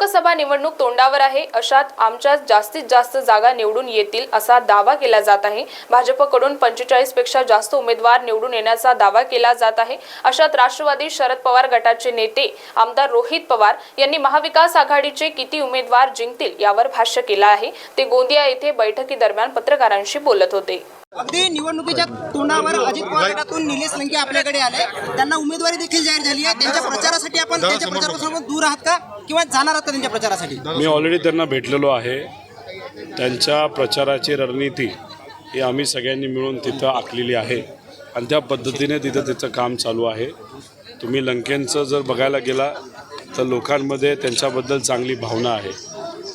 लोकसभा निवडणूक तोंडावर आहे. अशात आमच्या जास्तीत जास्त जागा निवडून येतील असा दावा केला जात आहे. भाजपकडून पंचेचाळीसपेक्षा जास्त उमेदवार निवडून येण्याचा दावा केला जात आहे. अशात राष्ट्रवादी शरद पवार गटाचे नेते आमदार रोहित पवार यांनी महाविकास आघाडीचे किती उमेदवार जिंकतील यावर भाष्य केलं आहे. ते गोंदिया येथे बैठकीदरम्यान पत्रकारांशी बोलत होते. अगदी निवडणुकीच्या तोंडावर अजित पवार गटातून निलेश लंके आपल्याकडे आले. त्यांना उमेदवारी देखील जाहीर झाली आहे. त्यांच्या प्रचारासाठी आपण त्यांच्या प्रचारापासून दूर आहात का? किंवा जाणार आहात का त्यांच्या प्रचारासाठी? मी ऑलरेडी त्यांना भेटलेलो आहे. त्यांच्या प्रचाराची रणनीती ही आम्ही सगळ्यांनी मिळून तिथं आखलेली आहे. आणि त्या पद्धतीने तिथं त्याचं काम चालू आहे. तुम्ही लंकेंचं जर बघायला गेला तर लोकांमध्ये त्यांच्याबद्दल चांगली भावना आहे.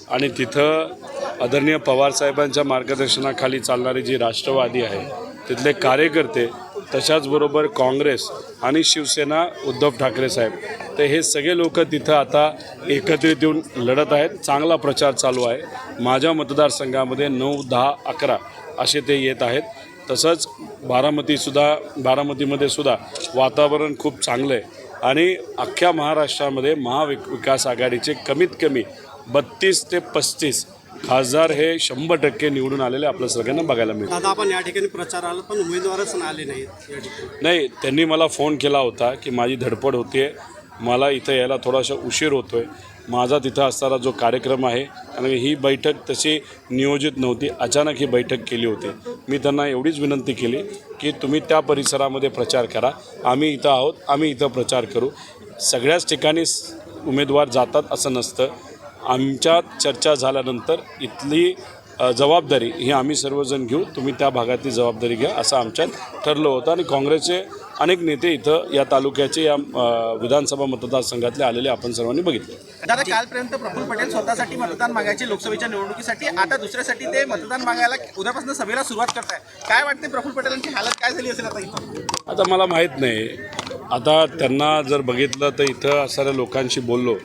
आणि तिथं आदरणीय पवारसाहेबांच्या मार्गदर्शनाखाली चालणारी जी राष्ट्रवादी आहे तिथले कार्यकर्ते तशाचबरोबर काँग्रेस आणि शिवसेना उद्धव ठाकरे साहेब तर हे सगळे लोक तिथं आता एकत्रित येऊन लढत आहेत. चांगला प्रचार चालू आहे. माझ्या मतदारसंघामध्ये नऊ दहा अकरा असे ते येत आहेत. तसंच बारामतीसुद्धा बारामतीमध्ये सुद्धा वातावरण खूप चांगलं आहे. आणि अख्ख्या महाराष्ट्रामध्ये महाविक विकास आघाडीचे कमीत कमी बत्तीस ते पस्तीस खासदार हे शंभर टक्के निवडून आलेले आपल्या सगळ्यांना बघायला मिळतात दादा आपण या ठिकाणी प्रचाराला पण उमेदवारच आले नाहीत या ठिकाणी. नाही त्यांनी मला फोन केला होता की माझी धडपड होते मला इथं यायला थोडासा उशीर होतो आहे माझा तिथं असणारा जो कार्यक्रम आहे आणि ही बैठक तशी नियोजित नव्हती. अचानक ही बैठक केली होती. मी त्यांना एवढीच विनंती केली की तुम्ही त्या परिसरामध्ये प्रचार करा. आम्ही इथं आहोत. आम्ही इथं प्रचार करू. सगळ्याच ठिकाणी उमेदवार जातात असं नसतं. आमच्यात चर्चा झाल्यानंतर इथली जबाबदारी ही आम्ही सर्वजण घेऊ. तुम्ही त्या भागातली जबाबदारी घ्या असं आमच्यात ठरलं होतं आणि काँग्रेसचे अनेक नेते इथं या तालुक्याचे या विधानसभा मतदारसंघातले आलेले आपण सर्वांनी बघितले. दादा कालपर्यंत प्रफुल्ल पटेल स्वतःसाठी मतदान मागायचे लोकसभेच्या निवडणुकीसाठी. आता दुसऱ्यासाठी ते मतदान मागायला उद्यापासून सभेला सुरुवात करताय. काय वाटते प्रफुल्ल पटेलांची हालत काय झाली असेल आता इथं? आता मला माहीत नाही. आता त्यांना जर बघितलं तर इथं असणाऱ्या लोकांशी बोललो.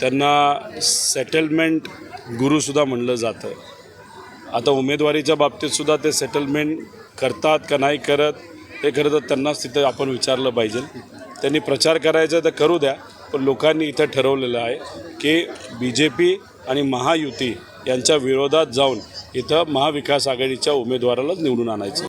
त्यांना सेटलमेंट गुरुसुद्धा म्हणलं जातं. आता उमेदवारीच्या बाबतीतसुद्धा ते सेटलमेंट करतात का नाही करत हे खरं तर त्यांनाच तिथं आपण विचारलं पाहिजे. त्यांनी प्रचार करायचा तर करू द्या पण लोकांनी इथं ठरवलेलं आहे की बी जे पी आणि महायुती यांच्या विरोधात जाऊन इथं महाविकास आघाडीच्या उमेदवारालाच निवडून आणायचं.